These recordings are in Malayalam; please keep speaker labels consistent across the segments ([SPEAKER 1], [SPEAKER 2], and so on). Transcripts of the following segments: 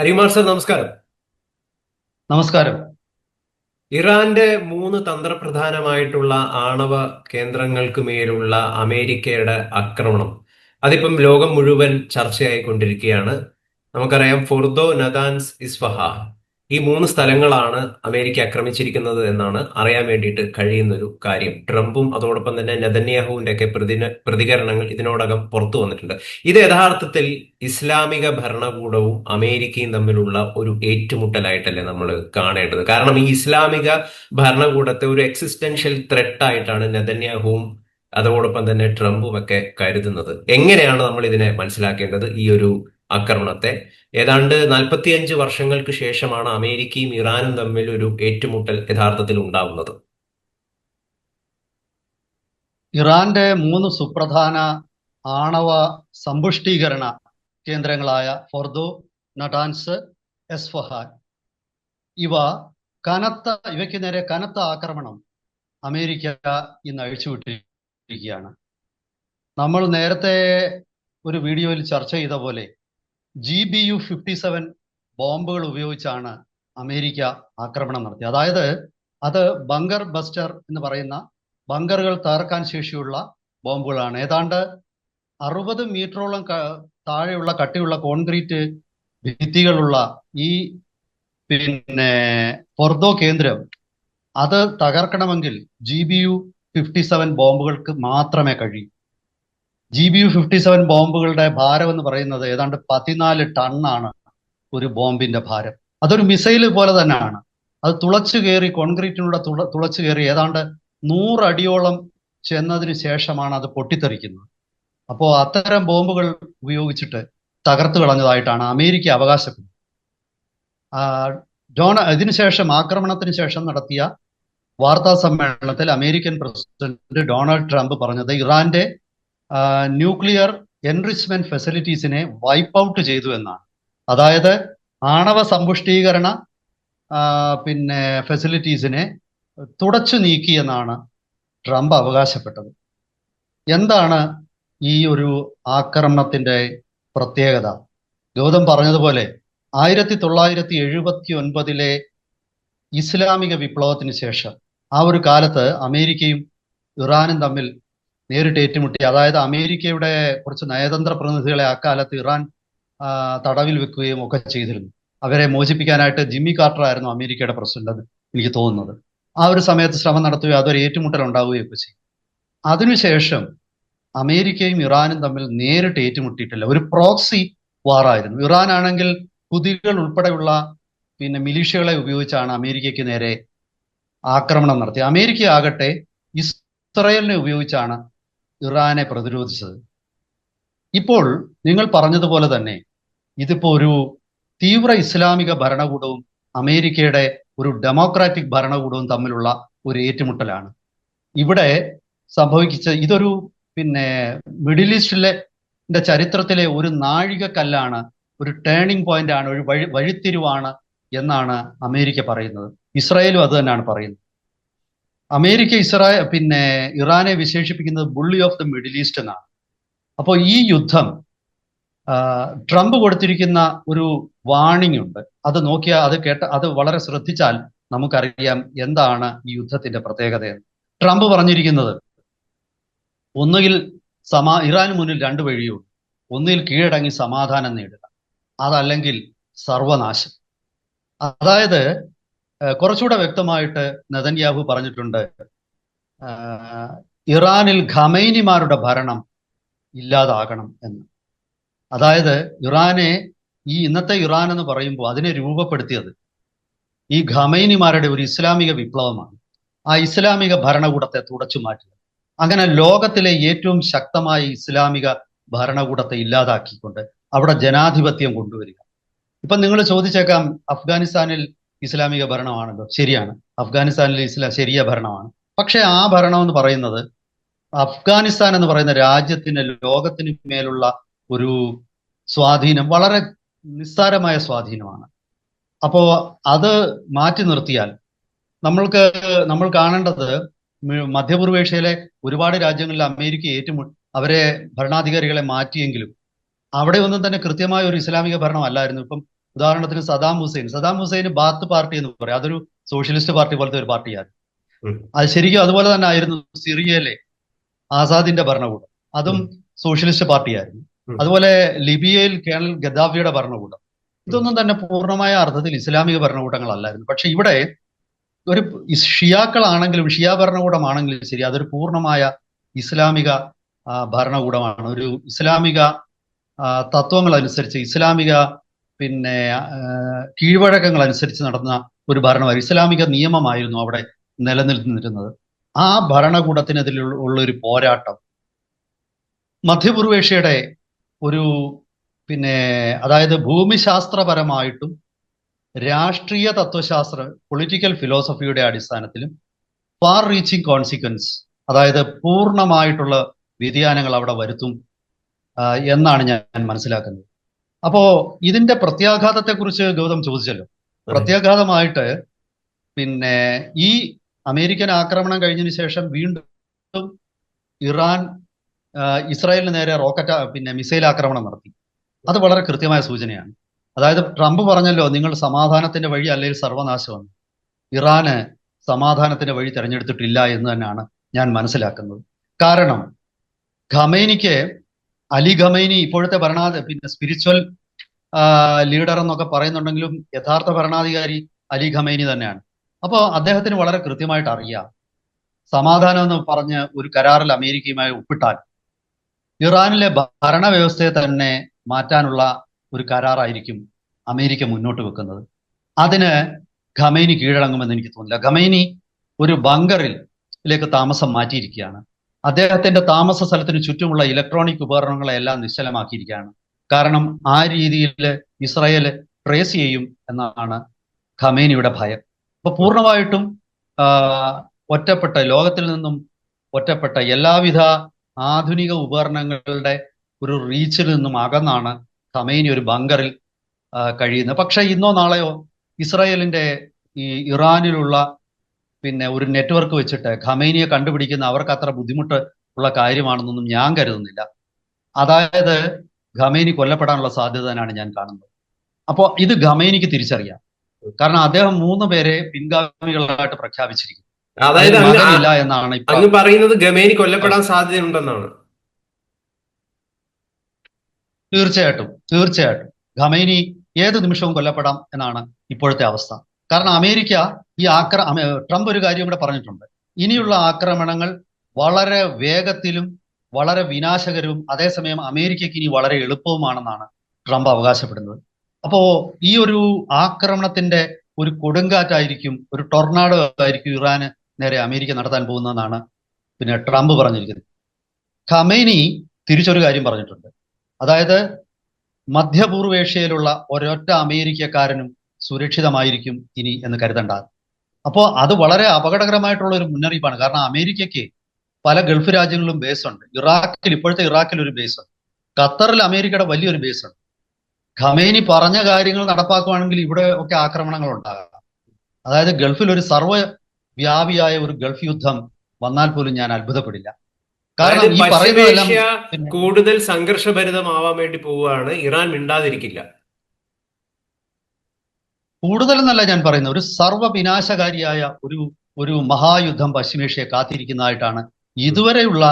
[SPEAKER 1] ഹരികുമാർ സർ നമസ്കാരം.
[SPEAKER 2] നമസ്കാരം.
[SPEAKER 1] ഇറാന്റെ മൂന്ന് തന്ത്രപ്രധാനമായിട്ടുള്ള ആണവ കേന്ദ്രങ്ങൾക്ക് മേലുള്ള അമേരിക്കയുടെ ആക്രമണം. അതിപ്പം ലോകം മുഴുവൻ ചർച്ചയായിക്കൊണ്ടിരിക്കുകയാണ്. നമുക്കറിയാം ഫുർദോ നദാൻസ് ഇസ്ഫഹ ഈ മൂന്ന് സ്ഥലങ്ങളാണ് അമേരിക്ക ആക്രമിച്ചിരിക്കുന്നത് എന്നാണ് അറിയാൻ വേണ്ടിയിട്ട് കഴിയുന്നൊരു കാര്യം. ട്രംപും അതോടൊപ്പം തന്നെ നെതന്യാഹുവിന്റെ ഒക്കെ പ്രതികരണങ്ങൾ ഇതിനോടകം പുറത്തു വന്നിട്ടുണ്ട്. ഇത് യഥാർത്ഥത്തിൽ ഇസ്ലാമിക ഭരണകൂടവും അമേരിക്കയും തമ്മിലുള്ള ഒരു ഏറ്റുമുട്ടലായിട്ടല്ലേ നമ്മൾ കാണേണ്ടത്. കാരണം ഈ ഇസ്ലാമിക ഭരണകൂടത്തെ ഒരു എക്സിസ്റ്റൻഷ്യൽ ത്രെട്ടായിട്ടാണ് നെതന്യാഹുവും അതോടൊപ്പം തന്നെ ട്രംപും ഒക്കെ കരുതുന്നത്. എങ്ങനെയാണ് നമ്മൾ ഇതിനെ മനസ്സിലാക്കേണ്ടത്? ഈ ഒരു ആക്രമണത്തെ. ഏതാണ്ട് നാൽപ്പത്തിയഞ്ച് വർഷങ്ങൾക്ക് ശേഷമാണ് അമേരിക്കയും ഇറാനും തമ്മിൽ ഒരു ഏറ്റുമുട്ടൽ യഥാർത്ഥത്തിൽ ഉണ്ടാവുന്നത്.
[SPEAKER 2] ഇറാന്റെ മൂന്ന് സുപ്രധാന ആണവ സമ്പുഷ്ടീകരണ കേന്ദ്രങ്ങളായ ഫോർദു നടാൻസ് എസ്ഫഹാൻ. ഇവ കനത്ത ഇവയ്ക്ക് നേരെ കനത്ത ആക്രമണം അമേരിക്ക ഇന്ന് അഴിച്ചുവിട്ടിരിക്കുകയാണ്. നമ്മൾ നേരത്തെ ഒരു വീഡിയോയിൽ ചർച്ച ചെയ്ത പോലെ G B U fifty seven ബോംബുകൾ ഉപയോഗിച്ചാണ് അമേരിക്ക ആക്രമണം നടത്തിയത്. അതായത് അത് ബങ്കർ ബസ്റ്റർ എന്ന് പറയുന്ന ബങ്കറുകൾ തകർക്കാൻ ശേഷിയുള്ള ബോംബുകളാണ്. ഏതാണ്ട് അറുപത് മീറ്ററോളം താഴെയുള്ള കട്ടിയുള്ള കോൺക്രീറ്റ് ഭിത്തികളുള്ള ഈ പിന്നെ ഫൊർദോ കേന്ദ്രം അത് തകർക്കണമെങ്കിൽ G B U fifty seven ബോംബുകൾക്ക് മാത്രമേ കഴിയൂ. G B U fifty seven ബോംബുകളുടെ ഭാരം എന്ന് പറയുന്നത് ഏതാണ്ട് പതിനാല് ടണ്ണാണ് ഒരു ബോംബിന്റെ ഭാരം. അതൊരു മിസൈൽ പോലെ തന്നെയാണ്. അത് തുളച്ചു കയറി കോൺക്രീറ്റിലൂടെ തുള തുളച്ചു കയറി ഏതാണ്ട് നൂറടിയോളം ചെന്നതിന് ശേഷമാണ് അത് പൊട്ടിത്തെറിക്കുന്നത്. അപ്പോൾ അത്തരം ബോംബുകൾ ഉപയോഗിച്ചിട്ട് തകർത്തു കളഞ്ഞതായിട്ടാണ് അമേരിക്ക അവകാശപ്പെടുന്നത്. ജോൺ ഇതിനുശേഷം ആക്രമണത്തിന് ശേഷം നടത്തിയ വാർത്താ സമ്മേളനത്തിൽ അമേരിക്കൻ പ്രസിഡന്റ് ഡൊണാൾഡ് ട്രംപ് പറഞ്ഞത് ഇറാന്റെ ന്യൂക്ലിയർ എൻറിച്ച്മെന്റ് ഫെസിലിറ്റീസിനെ വൈപ്പ് ഔട്ട് ചെയ്തു എന്നാണ്. അതായത് ആണവ സമ്പുഷ്ടീകരണ പിന്നെ ഫെസിലിറ്റീസിനെ തുടച്ചു നീക്കി എന്നാണ് ട്രംപ് അവകാശപ്പെട്ടത്. എന്താണ് ഈ ഒരു ആക്രമണത്തിന്റെ പ്രത്യേകത? ഗൗതം പറഞ്ഞതുപോലെ ആയിരത്തി തൊള്ളായിരത്തി എഴുപത്തി ഒൻപതിലെ ഇസ്ലാമിക വിപ്ലവത്തിന് ശേഷം ആ ഒരു കാലത്ത് അമേരിക്കയും ഇറാനും തമ്മിൽ നേരിട്ട് ഏറ്റുമുട്ടി. അതായത് അമേരിക്കയുടെ കുറച്ച് നയതന്ത്ര പ്രതിനിധികളെ അക്കാലത്ത് ഇറാൻ തടവിൽ വെക്കുകയും ഒക്കെ ചെയ്തിരുന്നു. അവരെ മോചിപ്പിക്കാനായിട്ട് ജിമ്മി കാർട്ടർ ആയിരുന്നു അമേരിക്കയുടെ പ്രസിഡന്റ് എനിക്ക് തോന്നുന്നത്. ആ ഒരു സമയത്ത് ശ്രമം നടത്തുകയും അതൊരു ഏറ്റുമുട്ടൽ ഉണ്ടാവുകയും ഒക്കെ ചെയ്യും അതിനുശേഷം അമേരിക്കയും ഇറാനും തമ്മിൽ നേരിട്ട് ഏറ്റുമുട്ടിയിട്ടില്ല. ഒരു പ്രോക്സി വാറായിരുന്നു ഇറാൻ ആണെങ്കിൽ കുതികൾ ഉൾപ്പെടെയുള്ള പിന്നെ മിലീഷ്യകളെ ഉപയോഗിച്ചാണ് അമേരിക്കയ്ക്ക് നേരെ ആക്രമണം നടത്തിയത്. അമേരിക്ക ആകട്ടെ ഇസ്രയേലിനെ ഉപയോഗിച്ചാണ് ഇറാനെ പ്രതിരോധിച്ചത്. ഇപ്പോൾ നിങ്ങൾ പറഞ്ഞതുപോലെ തന്നെ ഇതിപ്പോ ഒരു തീവ്ര ഇസ്ലാമിക ഭരണകൂടവും അമേരിക്കയുടെ ഒരു ഡെമോക്രാറ്റിക് ഭരണകൂടവും തമ്മിലുള്ള ഒരു ഏറ്റുമുട്ടലാണ്. ഇവിടെ സംഭവിച്ച ഇതൊരു പിന്നെ മിഡിൽ ഈസ്റ്റിലെ ചരിത്രത്തിലെ ഒരു നാഴികക്കല്ലാണ് ഒരു ടേണിംഗ് പോയിന്റ് ആണ് ഒരു വഴി വഴിത്തിരിവാണ് എന്നാണ് അമേരിക്ക പറയുന്നത്. ഇസ്രായേലും അത് തന്നെയാണ് പറയുന്നത്. അമേരിക്ക ഇസ്രായേൽ പിന്നെ ഇറാനെ വിശേഷിപ്പിക്കുന്നത് bully of the middle east എന്നാണ്. അപ്പോൾ ഈ യുദ്ധം ട്രംപ് കൊടുത്തിരിക്കുന്ന ഒരു വാണിംഗ് ഉണ്ട്. അത് നോക്കിയാൽ അത് കേട്ട അത് വളരെ ശ്രദ്ധിച്ചാൽ നമുക്കറിയാം എന്താണ് ഈ യുദ്ധത്തിന്റെ പ്രത്യേകത ട്രംപ് പറഞ്ഞിരിക്കുന്നത് ഒന്നുകിൽ സമാ ഇറാന് മുന്നിൽ രണ്ട് വഴിയുണ്ട് ഒന്നിൽ കീഴടങ്ങി സമാധാനം നേടുക അതല്ലെങ്കിൽ സർവനാശം. അതായത് കുറച്ചുകൂടെ വ്യക്തമായിട്ട് നദൻയാഹു പറഞ്ഞിട്ടുണ്ട്. ഇറാനിൽ ഖമൈനിമാരുടെ ഭരണം ഇല്ലാതാകണം എന്ന്. അതായത് ഇറാനെ ഈ ഇന്നത്തെ ഇറാൻ എന്ന് പറയുമ്പോൾ അതിനെ രൂപപ്പെടുത്തിയത് ഈ ഖമൈനിമാരുടെ ഒരു ഇസ്ലാമിക വിപ്ലവമാണ്. ആ ഇസ്ലാമിക ഭരണകൂടത്തെ തുടച്ചു മാറ്റുക അങ്ങനെ ലോകത്തിലെ ഏറ്റവും ശക്തമായ ഇസ്ലാമിക ഭരണകൂടത്തെ ഇല്ലാതാക്കിക്കൊണ്ട് അവിടെ ജനാധിപത്യം കൊണ്ടുവരിക. ഇപ്പൊ നിങ്ങൾ ചോദിച്ചേക്കാം അഫ്ഗാനിസ്ഥാനിൽ ഇസ്ലാമിക ഭരണമാണല്ലോ. ശരിയാണ്. അഫ്ഗാനിസ്ഥാനിൽ ഇസ്ലാം ശരിയ ഭരണമാണ്. പക്ഷെ ആ ഭരണം എന്ന് പറയുന്നത് അഫ്ഗാനിസ്ഥാൻ എന്ന് പറയുന്ന രാജ്യത്തിന് ലോകത്തിന് മേലുള്ള ഒരു സ്വാധീനം വളരെ നിസ്സാരമായ സ്വാധീനമാണ്. അപ്പോ അത് മാറ്റി നിർത്തിയാൽ നമ്മൾക്ക് നമ്മൾ കാണേണ്ടത് മധ്യപൂർവേഷ്യയിലെ ഒരുപാട് രാജ്യങ്ങളിൽ അമേരിക്ക ഏറ്റുമു അവരെ ഭരണാധികാരികളെ മാറ്റിയെങ്കിലും അവിടെ ഒന്നും തന്നെ കൃത്യമായ ഒരു ഇസ്ലാമിക ഭരണം അല്ലായിരുന്നു. ഇപ്പം ഉദാഹരണത്തിന് Saddam Hussein. Saddam Hussein Baath party എന്ന് പറയാം. അതൊരു സോഷ്യലിസ്റ്റ് പാർട്ടി പോലത്തെ ഒരു പാർട്ടിയാണ്. അത് ശരിക്കും അതുപോലെ തന്നെ ആയിരുന്നു സിറിയയിലെ ആസാദിന്റെ ഭരണകൂടം. അതും സോഷ്യലിസ്റ്റ് പാർട്ടിയായിരുന്നു. അതുപോലെ ലിബിയയിൽ കേണൽ ഗദ്ദാഫിയുടെ ഭരണകൂടം. ഇതൊന്നും തന്നെ പൂർണമായ അർത്ഥത്തിൽ ഇസ്ലാമിക ഭരണകൂടങ്ങളല്ലായിരുന്നു. പക്ഷെ ഇവിടെ ഒരു ഷിയാക്കളാണെങ്കിലും ഷിയ ഭരണകൂടമാണെങ്കിലും ശരി അതൊരു പൂർണമായ ഇസ്ലാമിക ഭരണകൂടമാണ്. ഒരു ഇസ്ലാമിക തത്വങ്ങൾ അനുസരിച്ച് ഇസ്ലാമിക പിന്നെ കീഴ്വഴക്കങ്ങൾ അനുസരിച്ച് നടന്ന ഒരു ഭരണമായിരുന്നു. ഇസ്ലാമിക നിയമമായിരുന്നു അവിടെ നിലനിൽന്നിരുന്നത് ആ ഭരണകൂടത്തിനെതിലുള്ള ഉള്ള ഒരു പോരാട്ടം മധ്യപൂർവേഷ്യയുടെ ഒരു പിന്നെ അതായത് ഭൂമിശാസ്ത്രപരമായിട്ടും രാഷ്ട്രീയ തത്വശാസ്ത്ര പൊളിറ്റിക്കൽ ഫിലോസഫിയുടെ അടിസ്ഥാനത്തിലും ഫാർ റീച്ചിങ് കോൺസിക്വൻസ് അതായത് പൂർണമായിട്ടുള്ള വ്യതിയാനങ്ങൾ അവിടെ വരുത്തും എന്നാണ് ഞാൻ മനസ്സിലാക്കുന്നത്. അപ്പോ ഇതിന്റെ പ്രത്യാഘാതത്തെക്കുറിച്ച് ഗൗതം ചോദിച്ചല്ലോ. പ്രത്യാഘാതമായിട്ട് പിന്നെ ഈ അമേരിക്കൻ ആക്രമണം കഴിഞ്ഞതിന് ശേഷം വീണ്ടും ഇറാൻ ഇസ്രായേലിന് നേരെ റോക്കറ്റ് പിന്നെ മിസൈൽ ആക്രമണം നടത്തി. അത് വളരെ കൃത്യമായ സൂചനയാണ്. അതായത് ട്രംപ് പറഞ്ഞല്ലോ നിങ്ങൾ സമാധാനത്തിന്റെ വഴി അല്ലെങ്കിൽ സർവനാശമെന്ന് ഇറാന് സമാധാനത്തിന്റെ വഴി തെരഞ്ഞെടുത്തിട്ടില്ല എന്ന് തന്നെയാണ് ഞാൻ മനസ്സിലാക്കുന്നത്. കാരണം ഖമേനിക്ക് അലി ഖമൈനി ഇപ്പോഴത്തെ ഭരണാധി പിന്നെ സ്പിരിച്വൽ ലീഡർ എന്നൊക്കെ പറയുന്നുണ്ടെങ്കിലും യഥാർത്ഥ ഭരണാധികാരി അലി ഖമൈനി തന്നെയാണ്. അപ്പോൾ അദ്ദേഹത്തിന് വളരെ കൃത്യമായിട്ട് അറിയാം. സമാധാനം എന്ന് പറഞ്ഞ് ഒരു കരാറിൽ അമേരിക്കയുമായി ഒപ്പിട്ടാൽ ഇറാനിലെ ഭരണവ്യവസ്ഥയെ തന്നെ മാറ്റാനുള്ള ഒരു കരാറായിരിക്കും അമേരിക്ക മുന്നോട്ട് വെക്കുന്നത്. അതിന് ഖമൈനി കീഴടങ്ങുമെന്ന് എനിക്ക് തോന്നില്ല ഖമൈനി ഒരു ബങ്കറിൽ ഇതിലേക്ക് താമസം മാറ്റിയിരിക്കുകയാണ്. അദ്ദേഹത്തിന്റെ താമസ സ്ഥലത്തിന് ചുറ്റുമുള്ള ഇലക്ട്രോണിക് ഉപകരണങ്ങളെല്ലാം നിശ്ചലമാക്കിയിരിക്കുകയാണ്. കാരണം ആ രീതിയിൽ ഇസ്രായേൽ ട്രേസ് ചെയ്യും എന്നാണ് ഖമേനിയുടെ ഭയം. അപ്പൊ പൂർണമായിട്ടും ഒറ്റപ്പെട്ട ലോകത്തിൽ നിന്നും ഒറ്റപ്പെട്ട എല്ലാവിധ ആധുനിക ഉപകരണങ്ങളുടെ ഒരു റീച്ചിൽ നിന്നും അകന്നാണ് ഖമേനി ഒരു ബങ്കറിൽ കഴിയുന്നത്. പക്ഷെ ഇന്നോ നാളെയോ ഇസ്രായേലിന്റെ ഈ ഇറാനിലുള്ള പിന്നെ ഒരു നെറ്റ്വർക്ക് വെച്ചിട്ട് ഖമേനിയെ കണ്ടുപിടിക്കുന്ന അവർക്ക് അത്ര ബുദ്ധിമുട്ട് ഉള്ള കാര്യമാണെന്നൊന്നും ഞാൻ കരുതുന്നില്ല. അതായത് ഖമേനി കൊല്ലപ്പെടാനുള്ള സാധ്യത തന്നെയാണ് ഞാൻ കാണുന്നത്. അപ്പോൾ ഇത് ഖമേനിക്ക് തിരിച്ചറിയാം. കാരണം അദ്ദേഹം മൂന്ന് പേരെ പിൻഗാമികളായിട്ട് പ്രഖ്യാപിച്ചിരിക്കുന്നു.
[SPEAKER 1] അതായത്
[SPEAKER 2] എന്നാണ്
[SPEAKER 1] അന്ന് പറയുന്നത് ഗമേനി കൊല്ലപ്പെടാൻ സാധ്യതയുണ്ടെന്നാണ്.
[SPEAKER 2] തീർച്ചയായിട്ടും തീർച്ചയായിട്ടും. ഖമേനി ഏത് നിമിഷവും കൊല്ലപ്പെടാം എന്നാണ് ഇപ്പോഴത്തെ അവസ്ഥ. കാരണം അമേരിക്ക ഈ ആക്ര ട്രംപ് ഒരു കാര്യം കൂടെ പറഞ്ഞിട്ടുണ്ട്. ഇനിയുള്ള ആക്രമണങ്ങൾ വളരെ വേഗത്തിലും വളരെ വിനാശകരവും അതേസമയം അമേരിക്കയ്ക്ക് ഇനി വളരെ എളുപ്പവുമാണെന്നാണ് ട്രംപ് അവകാശപ്പെടുന്നത്. അപ്പോ ഈ ഒരു ആക്രമണത്തിന്റെ ഒരു കൊടുങ്കാറ്റായിരിക്കും ഒരു ടൊർണാഡോ ആയിരിക്കും ഇറാന് നേരെ അമേരിക്ക നടത്താൻ പോകുന്നതെന്നാണ് പിന്നെ ട്രംപ് പറഞ്ഞിരിക്കുന്നത്. ഖമേനി തിരിച്ചൊരു കാര്യം പറഞ്ഞിട്ടുണ്ട്. അതായത് മധ്യപൂർവേഷ്യയിലുള്ള ഒരൊറ്റ അമേരിക്കക്കാരനും സുരക്ഷിതമായിരിക്കും ഇനി എന്ന് കരുതണ്ട അപ്പോൾ അത് വളരെ അപകടകരമായിട്ടുള്ള ഒരു മുന്നറിയിപ്പാണ്. കാരണം അമേരിക്കയ്ക്ക് പല ഗൾഫ് രാജ്യങ്ങളിലും ബേസ് ഉണ്ട്. ഇറാഖിൽ ഇപ്പോഴത്തെ ഇറാഖിൽ ഒരു ബേസ് ഉണ്ട്. ഖത്തറിൽ അമേരിക്കയുടെ വലിയൊരു ബേസ് ഉണ്ട്. ഖമേനി പറഞ്ഞ കാര്യങ്ങൾ നടപ്പാക്കുവാണെങ്കിൽ ഇവിടെ ഒക്കെ ആക്രമണങ്ങൾ ഉണ്ടാകാം. അതായത് ഗൾഫിൽ ഒരു സർവ വ്യാപിയായ ഒരു ഗൾഫ് യുദ്ധം വന്നാൽ പോലും ഞാൻ അത്ഭുതപ്പെടില്ല. കാരണം ഈ പറയുന്നതെല്ലാം
[SPEAKER 1] കൂടുതൽ സംഘർഷഭരിതമാവാൻ വേണ്ടി പോവുകയാണ്. ഇറാൻ മിണ്ടാതിരിക്കില്ല.
[SPEAKER 2] കൂടുതലെന്നല്ല ഞാൻ പറയുന്നത്. ഒരു സർവ വിനാശകാരിയായ ഒരു ഒരു മഹായുദ്ധം പശ്ചിമേഷ്യയെ കാത്തിരിക്കുന്നതായിട്ടാണ് ഇതുവരെയുള്ള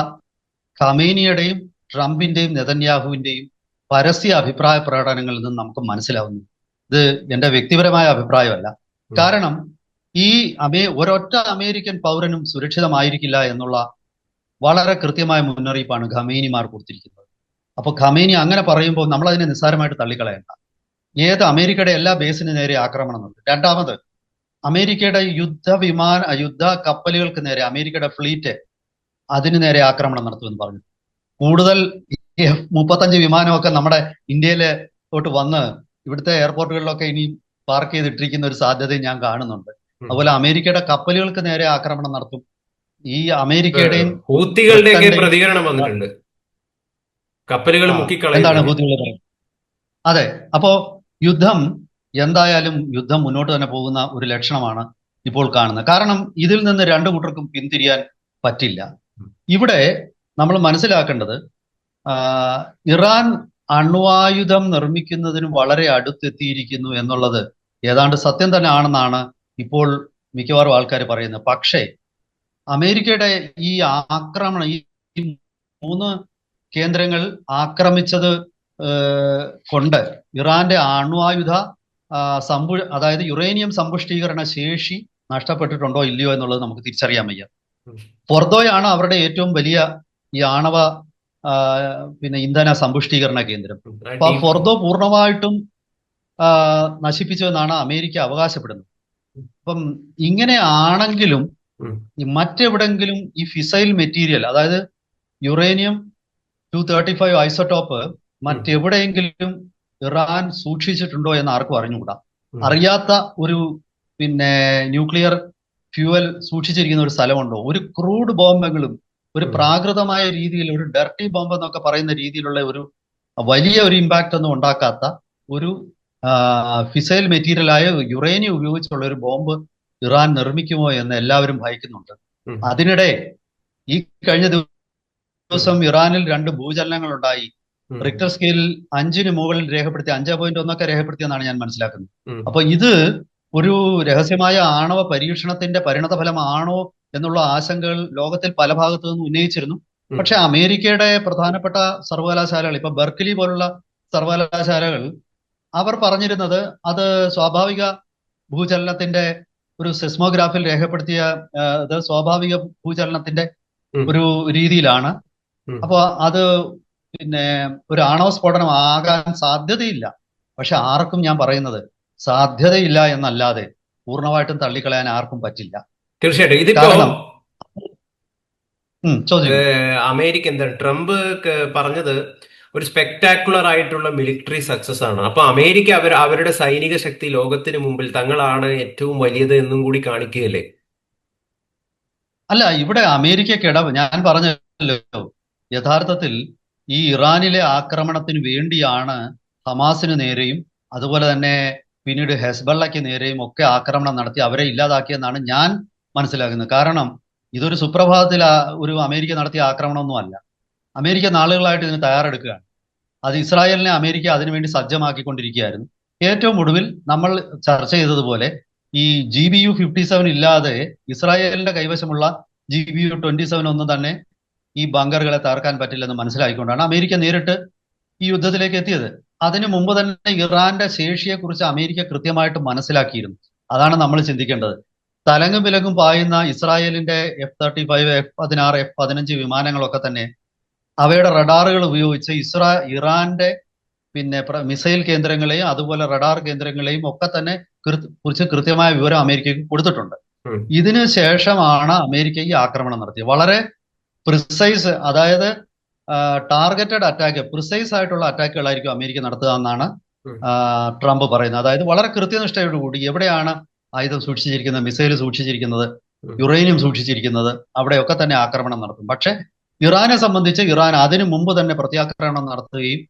[SPEAKER 2] ഖമേനിയുടെയും ട്രംപിന്റെയും നെതന്യാഹുവിന്റെയും പരസ്യ അഭിപ്രായ പ്രകടനങ്ങളിൽ നിന്ന് നമുക്ക് മനസ്സിലാവുന്നു. ഇത് എന്റെ വ്യക്തിപരമായ അഭിപ്രായമല്ല. കാരണം ഈ അമേ ഒരൊറ്റ അമേരിക്കൻ പൗരനും സുരക്ഷിതമായിരിക്കില്ല എന്നുള്ള വളരെ കൃത്യമായ മുന്നറിയിപ്പാണ് ഖമേനിമാർ കൊടുത്തിരിക്കുന്നത്. അപ്പൊ ഖമേനി അങ്ങനെ പറയുമ്പോൾ നമ്മൾ അതിനെ നിസ്സാരമായിട്ട് തള്ളിക്കളയണ്ട. ഏത് അമേരിക്കയുടെ എല്ലാ ബേസിന് നേരെ ആക്രമണം നടത്തും രണ്ടാമത് അമേരിക്കയുടെ യുദ്ധ വിമാന യുദ്ധ കപ്പലുകൾക്ക് നേരെ അമേരിക്കയുടെ ഫ്ലീറ്റ് അതിന് നേരെ ആക്രമണം നടത്തുമെന്ന് പറഞ്ഞു. കൂടുതൽ മുപ്പത്തഞ്ച് വിമാനമൊക്കെ നമ്മുടെ ഇന്ത്യയിലെ തോട്ട് വന്ന് ഇവിടുത്തെ എയർപോർട്ടുകളിലൊക്കെ ഇനി പാർക്ക് ചെയ്തിട്ടിരിക്കുന്ന ഒരു സാധ്യത ഞാൻ കാണുന്നുണ്ട്. അതുപോലെ അമേരിക്കയുടെ കപ്പലുകൾക്ക് നേരെ ആക്രമണം നടത്തും. ഈ അമേരിക്കയുടെയും
[SPEAKER 1] ഹൂത്തികളുടെയൊക്കെ പ്രതികരണം വന്നിട്ടുണ്ട്. കപ്പലുകൾ
[SPEAKER 2] എന്താണ് ഹൂത്തികൾ പറയുന്നത് അതെ അപ്പോ യുദ്ധം എന്തായാലും യുദ്ധം മുന്നോട്ട് തന്നെ പോകുന്ന ഒരു ലക്ഷണമാണ് ഇപ്പോൾ കാണുന്നത്. കാരണം ഇതിൽ നിന്ന് രണ്ടു കൂട്ടർക്കും പിന്തിരിയാൻ പറ്റില്ല. ഇവിടെ നമ്മൾ മനസ്സിലാക്കേണ്ടത് ഇറാൻ അണ്വായുധം നിർമ്മിക്കുന്നതിന് വളരെ അടുത്തെത്തിയിരിക്കുന്നു എന്നുള്ളത് ഏതാണ്ട് സത്യം തന്നെ ആണെന്നാണ് ഇപ്പോൾ മിക്കവാറും ആൾക്കാർ പറയുന്നത്. പക്ഷേ അമേരിക്കയുടെ ഈ ആക്രമണം ഈ മൂന്ന് കേന്ദ്രങ്ങൾ ആക്രമിച്ചത് കൊണ്ട് ഇറാന്റെ അണ്വായുധ സമ്പു അതായത് യുറേനിയം സമ്പുഷ്ടീകരണ ശേഷി നഷ്ടപ്പെട്ടിട്ടുണ്ടോ ഇല്ലയോ എന്നുള്ളത് നമുക്ക് തിരിച്ചറിയാൻ വയ്യ. പൊർദോയാണ് അവരുടെ ഏറ്റവും വലിയ ഈ ആണവ പിന്നെ ഇന്ധന സമ്പുഷ്ടീകരണ കേന്ദ്രം. അപ്പൊ ഫൊർദോ പൂർണമായിട്ടും ആ, നശിപ്പിച്ചതെന്നാണ് അമേരിക്ക അവകാശപ്പെടുന്നത്. അപ്പം ഇങ്ങനെ ആണെങ്കിലും മറ്റെവിടെങ്കിലും ഈ ഫിസൈൽ മെറ്റീരിയൽ അതായത് uranium two thirty five isotope മറ്റെവിടെയെങ്കിലും ഇറാൻ സൂക്ഷിച്ചിട്ടുണ്ടോ എന്ന് ആർക്കും അറിഞ്ഞുകൂടാ. അറിയാത്ത ഒരു പിന്നെ ന്യൂക്ലിയർ ഫ്യൂവൽ സൂക്ഷിച്ചിരിക്കുന്ന ഒരു സ്ഥലമുണ്ടോ? ഒരു ക്രൂഡ് ബോംബെങ്കിലും ഒരു പ്രാകൃതമായ രീതിയിൽ ഒരു ഡർട്ടി ബോംബ് എന്നൊക്കെ പറയുന്ന രീതിയിലുള്ള ഒരു വലിയ ഒരു ഇമ്പാക്റ്റ് ഒന്നും ഉണ്ടാക്കാത്ത ഒരു ഫിസൈൽ മെറ്റീരിയലായ യുറേനിയം ഉപയോഗിച്ചുള്ള ഒരു ബോംബ് ഇറാൻ നിർമ്മിക്കുമോ എന്ന് എല്ലാവരും ഭയക്കുന്നുണ്ട്. അതിനിടെ ഈ കഴിഞ്ഞ ദിവസം ഇറാനിൽ രണ്ട് ഭൂചലനങ്ങൾ ഉണ്ടായി. റിക്ടർ സ്കെയിലിൽ അഞ്ചിന് മുകളിൽ രേഖപ്പെടുത്തി അഞ്ച് പോയിന്റ് ഒന്നൊക്കെ രേഖപ്പെടുത്തിയെന്നാണ് ഞാൻ മനസ്സിലാക്കുന്നത്. അപ്പൊ ഇത് ഒരു രഹസ്യമായ ആണവ പരീക്ഷണത്തിന്റെ പരിണത ഫലമാണോ എന്നുള്ള ആശങ്കകൾ ലോകത്തിൽ പല ഭാഗത്തു നിന്നും ഉന്നയിച്ചിരുന്നു. പക്ഷെ അമേരിക്കയുടെ പ്രധാനപ്പെട്ട സർവകലാശാലകൾ ഇപ്പൊ ബെർക്കലി പോലുള്ള സർവകലാശാലകൾ അവർ പറഞ്ഞിരുന്നത് അത് സ്വാഭാവിക ഭൂചലനത്തിന്റെ ഒരു സെസ്മോഗ്രാഫിൽ രേഖപ്പെടുത്തിയ ഇത് സ്വാഭാവിക ഭൂചലനത്തിന്റെ ഒരു രീതിയിലാണ്. അപ്പോൾ അത് പിന്നെ ഒരു ആണവ സ്ഫോടനം ആകാൻ സാധ്യതയില്ല. പക്ഷെ ആർക്കും ഞാൻ പറയുന്നത് സാധ്യതയില്ല എന്നല്ലാതെ പൂർണമായിട്ടും തള്ളിക്കളയാൻ ആർക്കും പറ്റില്ല.
[SPEAKER 1] തീർച്ചയായിട്ടും. ഇതിപ്പോ
[SPEAKER 2] കാരണം ഉം, ചോദ്യം.
[SPEAKER 1] അമേരിക്ക എന്താണ്? ട്രംപ് പറഞ്ഞത് ഒരു സ്പെക്ടാക്കുലർ ആയിട്ടുള്ള മിലിറ്ററി സക്സസ് ആണ്. അപ്പൊ അമേരിക്ക അവർ അവരുടെ സൈനിക ശക്തി ലോകത്തിന് മുമ്പിൽ തങ്ങളാണ് ഏറ്റവും വലിയത് എന്നും കൂടി കാണിക്കുകയല്ലേ?
[SPEAKER 2] അല്ല ഇവിടെ അമേരിക്കക്കിട ഞാൻ പറഞ്ഞല്ലോ. യഥാർത്ഥത്തിൽ ഈ ഇറാനിലെ ആക്രമണത്തിന് വേണ്ടിയാണ് ഹമാസിന് നേരെയും അതുപോലെ തന്നെ പിന്നീട് ഹെസ്ബള്ളയ്ക്ക് നേരെയും ഒക്കെ ആക്രമണം നടത്തി അവരെ ഇല്ലാതാക്കിയെന്നാണ് ഞാൻ മനസ്സിലാക്കുന്നത്. കാരണം ഇതൊരു സുപ്രഭാതത്തിൽ ഒരു അമേരിക്ക നടത്തിയ ആക്രമണമൊന്നുമല്ല അമേരിക്ക നാളുകളായിട്ട് ഇതിന് തയ്യാറെടുക്കുകയാണ്. അത് ഇസ്രായേലിനെ അമേരിക്ക അതിനുവേണ്ടി സജ്ജമാക്കിക്കൊണ്ടിരിക്കുകയായിരുന്നു. ഏറ്റവും ഒടുവിൽ നമ്മൾ ചർച്ച ചെയ്തതുപോലെ ഈ G B U fifty seven ഇല്ലാതെ ഇസ്രായേലിന്റെ കൈവശമുള്ള G B U twenty seven ഒന്നും തന്നെ ഈ ബങ്കറുകളെ തകർക്കാൻ പറ്റില്ലെന്ന് മനസ്സിലാക്കിക്കൊണ്ടാണ് അമേരിക്ക നേരിട്ട് ഈ യുദ്ധത്തിലേക്ക് എത്തിയത്. അതിനു മുമ്പ് തന്നെ ഇറാന്റെ ശേഷിയെക്കുറിച്ച് അമേരിക്ക കൃത്യമായിട്ട് മനസ്സിലാക്കിയിരുന്നു. അതാണ് നമ്മൾ ചിന്തിക്കേണ്ടത്. തലങ്ങും വിലങ്ങും പായുന്ന ഇസ്രായേലിന്റെ എഫ് തേർട്ടി ഫൈവ് എഫ് പതിനാറ് എഫ് പതിനഞ്ച് വിമാനങ്ങളൊക്കെ തന്നെ അവയുടെ റഡാറുകൾ ഉപയോഗിച്ച് ഇസ്രാ ഇറാന്റെ പിന്നെ മിസൈൽ കേന്ദ്രങ്ങളെയും അതുപോലെ റഡാർ കേന്ദ്രങ്ങളെയും ഒക്കെ തന്നെ കുറിച്ച് കൃത്യമായ വിവരം അമേരിക്കയ്ക്ക് കൊടുത്തിട്ടുണ്ട്. ഇതിനു ശേഷമാണ് അമേരിക്ക ഈ ആക്രമണം നടത്തിയത്. വളരെ പ്രിസൈസ് അതായത് ടാർഗറ്റഡ് അറ്റാക്ക് പ്രിസൈസ് ആയിട്ടുള്ള അറ്റാക്കുകളായിരിക്കും അമേരിക്ക നടത്തുക എന്നാണ് ട്രംപ് പറയുന്നത്. അതായത് വളരെ കൃത്യനിഷ്ഠയോടുകൂടി എവിടെയാണ് ആയുധം സൂക്ഷിച്ചിരിക്കുന്നത് മിസൈൽ സൂക്ഷിച്ചിരിക്കുന്നത് യുറേനിയം സൂക്ഷിച്ചിരിക്കുന്നത് അവിടെയൊക്കെ തന്നെ ആക്രമണം നടത്തും. പക്ഷെ ഇറാനെ സംബന്ധിച്ച് ഇറാൻ അതിനു മുമ്പ് തന്നെ പ്രത്യാക്രമണം നടത്തുകയും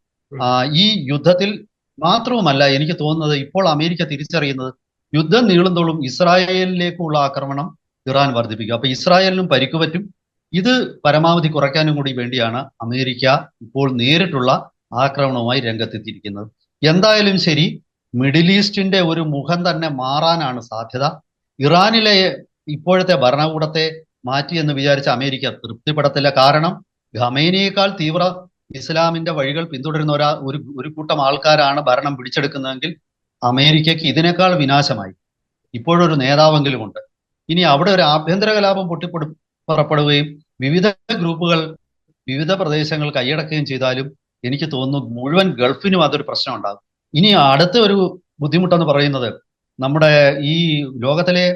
[SPEAKER 2] ഈ യുദ്ധത്തിൽ മാത്രവുമല്ല എനിക്ക് തോന്നുന്നത് ഇപ്പോൾ അമേരിക്ക തിരിച്ചറിയുന്നത് യുദ്ധം നീളുന്തോളും ഇസ്രായേലിലേക്കുള്ള ആക്രമണം ഇറാൻ വർദ്ധിപ്പിക്കും. അപ്പൊ ഇസ്രായേലിനും പരിക്ക് പറ്റും ഇത് പരമാവധി കുറയ്ക്കാനും കൂടി വേണ്ടിയാണ് അമേരിക്ക ഇപ്പോൾ നേരിട്ടുള്ള ആക്രമണവുമായി രംഗത്തെത്തിയിരിക്കുന്നത്. എന്തായാലും ശരി മിഡിൽ ഈസ്റ്റിന്റെ ഒരു മുഖം തന്നെ മാറാനാണ് സാധ്യത. ഇറാനിലെ ഇപ്പോഴത്തെ ഭരണകൂടത്തെ മാറ്റി എന്ന് വിചാരിച്ച അമേരിക്ക തൃപ്തിപ്പെടത്തില്ല. കാരണം ഖമേനിയേക്കാൾ തീവ്ര ഇസ്ലാമിന്റെ വഴികൾ പിന്തുടരുന്ന ഒരാ ഒരു ഒരു കൂട്ടം ആൾക്കാരാണ് ഭരണം പിടിച്ചെടുക്കുന്നതെങ്കിൽ അമേരിക്കയ്ക്ക് ഇതിനേക്കാൾ വിനാശമായി. ഇപ്പോഴൊരു നേതാവെങ്കിലും ഉണ്ട് ഇനി അവിടെ ഒരു ആഭ്യന്തര കലാപം പൊട്ടിപ്പൊടു പുറപ്പെടുകയും വിവിധ ഗ്രൂപ്പുകൾ വിവിധ പ്രദേശങ്ങൾ കൈയടക്കുകയും ചെയ്താലും എനിക്ക് തോന്നുന്നു മുഴുവൻ ഗൾഫിനും അതൊരു പ്രശ്നം ഉണ്ടാകും. ഇനി അടുത്ത ഒരു ബുദ്ധിമുട്ടെന്ന് പറയുന്നത് നമ്മുടെ ഈ ലോകത്തിലെ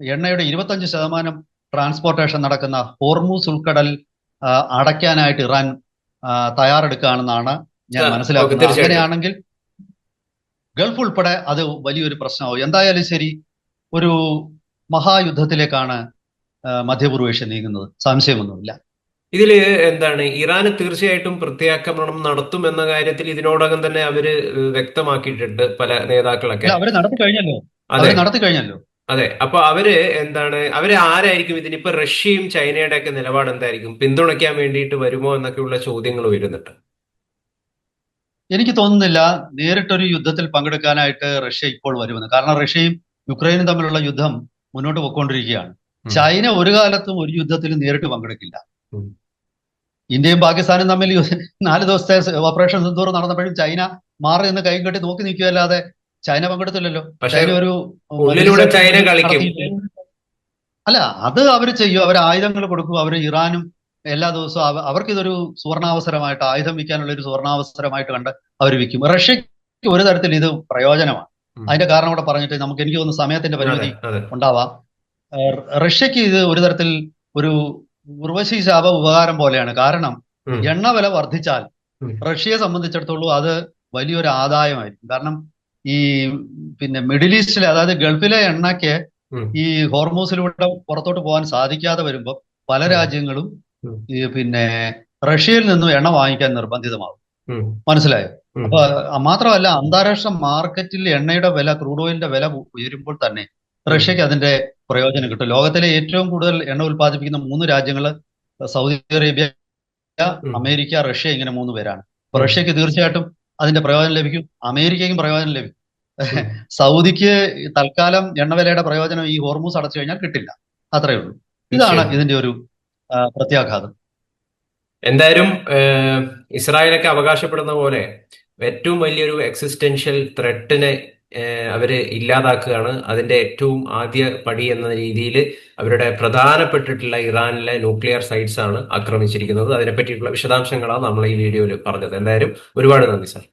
[SPEAKER 2] എണ്ണയുടെ ഇരുപത്തഞ്ച് ശതമാനം ട്രാൻസ്പോർട്ടേഷൻ നടക്കുന്ന ഹോർമൂസ് ഉൾക്കടൽ അടയ്ക്കാനായിട്ട് ഇറാൻ തയ്യാറെടുക്കുകയാണെന്നാണ് ഞാൻ മനസ്സിലാക്കുന്നത്. അങ്ങനെയാണെങ്കിൽ ഗൾഫ് ഉൾപ്പെടെ അത് വലിയൊരു പ്രശ്നമാവും. എന്തായാലും ശരി ഒരു മഹായുദ്ധത്തിലേക്കാണ് മധ്യപൂർവേഷ്യ നീങ്ങുന്നത്. സംശയമൊന്നുമില്ല.
[SPEAKER 1] ഇതിൽ എന്താണ്? ഇറാന് തീർച്ചയായിട്ടും പ്രത്യാക്രമണം നടത്തും എന്ന കാര്യത്തിൽ ഇതിനോടകം തന്നെ അവർ വ്യക്തമാക്കിയിട്ടുണ്ട് പല നേതാക്കളൊക്കെ.
[SPEAKER 2] അവർ നടത്തി കഴിഞ്ഞല്ലോ.
[SPEAKER 1] അതെ.
[SPEAKER 2] അവർ നടത്തി കഴിഞ്ഞല്ലോ.
[SPEAKER 1] അതെ. അപ്പൊ അവർ എന്താണ്? അവർ ആരായിരിക്കും ഇതിനിപ്പോ റഷ്യയും ചൈനയുടെ ഒക്കെ നിലപാട് എന്തായിരിക്കും? പിന്തുണയ്ക്കാൻ വേണ്ടിയിട്ട് വരുമോ എന്നൊക്കെയുള്ള ചോദ്യങ്ങൾ വരുന്നുണ്ട്
[SPEAKER 2] എനിക്ക് തോന്നുന്നില്ല നേരിട്ടൊരു യുദ്ധത്തിൽ പങ്കെടുക്കാനായിട്ട് റഷ്യ ഇപ്പോൾ വരുമെന്ന്. കാരണം റഷ്യയും യുക്രൈനും തമ്മിലുള്ള യുദ്ധം മുന്നോട്ട് പോയിക്കൊണ്ടിരിക്കുകയാണ്. ചൈന ഒരു കാലത്തും ഒരു യുദ്ധത്തിൽ നേരിട്ട് പങ്കെടുക്കില്ല. ഇന്ത്യയും പാകിസ്ഥാനും തമ്മിൽ നാല് ദിവസത്തെ ഓപ്പറേഷൻ സിന്ധൂർ നടന്നപ്പോഴും ചൈന മാറി നിന്ന് കൈ കെട്ടി നോക്കി നിൽക്കുകയല്ലാതെ ചൈന പങ്കെടുത്തില്ലല്ലോ. ചൈന ഒരു
[SPEAKER 1] ചൈന കളിക്കും.
[SPEAKER 2] അല്ല അത് അവർ ചെയ്യും. അവർ ആയുധങ്ങൾ കൊടുക്കും. അവർ ഇറാനും എല്ലാ ദിവസവും അവ- അവർക്ക് ഇതൊരു സുവർണാവസരമായിട്ട് ആയുധം വിൽക്കാനുള്ള ഒരു സുവർണാവസരമായിട്ട് കണ്ട് അവർ വിൽക്കും. റഷ്യക്ക് ഒരു തരത്തിൽ ഇത് പ്രയോജനമാണ്. അതിന്റെ കാരണം കൂടെ പറഞ്ഞിട്ട് നമുക്ക് എനിക്ക് തോന്നുന്നു സമയത്തിന്റെ പരിമിതി ഉണ്ടാവാം. റഷ്യക്ക് ഇത് ഒരു തരത്തിൽ ഒരു ഉർവശി ശാപ ഉപകാരം പോലെയാണ്. കാരണം
[SPEAKER 1] എണ്ണവില
[SPEAKER 2] എണ്ണ വില വർദ്ധിച്ചാൽ. റഷ്യയെ സംബന്ധിച്ചിടത്തോളം അത് വലിയൊരു ആദായമായിരിക്കും. കാരണം ഈ പിന്നെ മിഡിൽ ഈസ്റ്റിലെ അതായത് ഗൾഫിലെ എണ്ണയ്ക്ക്. ഈ ഹോർമോസിലൂടെ പുറത്തോട്ട് പോകാൻ സാധിക്കാതെ വരുമ്പോൾ പല രാജ്യങ്ങളും ഈ പിന്നെ റഷ്യയിൽ നിന്നും എണ്ണ വാങ്ങിക്കാൻ നിർബന്ധിതമാകും. മനസ്സിലായോ. അപ്പൊ മാത്രമല്ല അന്താരാഷ്ട്ര മാർക്കറ്റിൽ എണ്ണയുടെ വില ക്രൂഡ് ഓയിലിന്റെ വില ഉയരുമ്പോൾ തന്നെ റഷ്യക്ക് അതിന്റെ പ്രയോജനം കിട്ടും. ലോകത്തിലെ ഏറ്റവും കൂടുതൽ എണ്ണ ഉൽപ്പാദിപ്പിക്കുന്ന മൂന്ന് രാജ്യങ്ങൾ സൗദി അറേബ്യ അമേരിക്ക റഷ്യ ഇങ്ങനെ മൂന്ന് പേരാണ്. അപ്പൊ റഷ്യക്ക് തീർച്ചയായിട്ടും അതിന്റെ പ്രയോജനം ലഭിക്കും. അമേരിക്കയ്ക്കും പ്രയോജനം ലഭിക്കും. സൗദിക്ക് തൽക്കാലം എണ്ണവിലയുടെ പ്രയോജനം ഈ ഹോർമൂസ് അടച്ചു കഴിഞ്ഞാൽ കിട്ടില്ല. അത്രേ ഉള്ളൂ. ഇതാണ് ഇതിന്റെ ഒരു പ്രത്യാഘാതം.
[SPEAKER 1] എന്തായാലും ഇസ്രായേലൊക്കെ അവകാശപ്പെടുന്ന പോലെ ഏറ്റവും വലിയൊരു എക്സിസ്റ്റൻഷ്യൽ ത്രെട്ടിനെ അവർ ഇല്ലാതാക്കുകയാണ്. അതിന്റെ ഏറ്റവും ആദ്യ പടി എന്ന രീതിയിൽ അവരുടെ പ്രധാനപ്പെട്ടിട്ടുള്ള ഇറാനിലെ ന്യൂക്ലിയർ സൈറ്റ്സ് ആണ് ആക്രമിച്ചിരിക്കുന്നത്. അതിനെപ്പറ്റിയിട്ടുള്ള വിശദാംശങ്ങളാണ് നമ്മൾ ഈ വീഡിയോയിൽ പറഞ്ഞത്. എന്തായാലും ഒരുപാട് നന്ദി സാർ.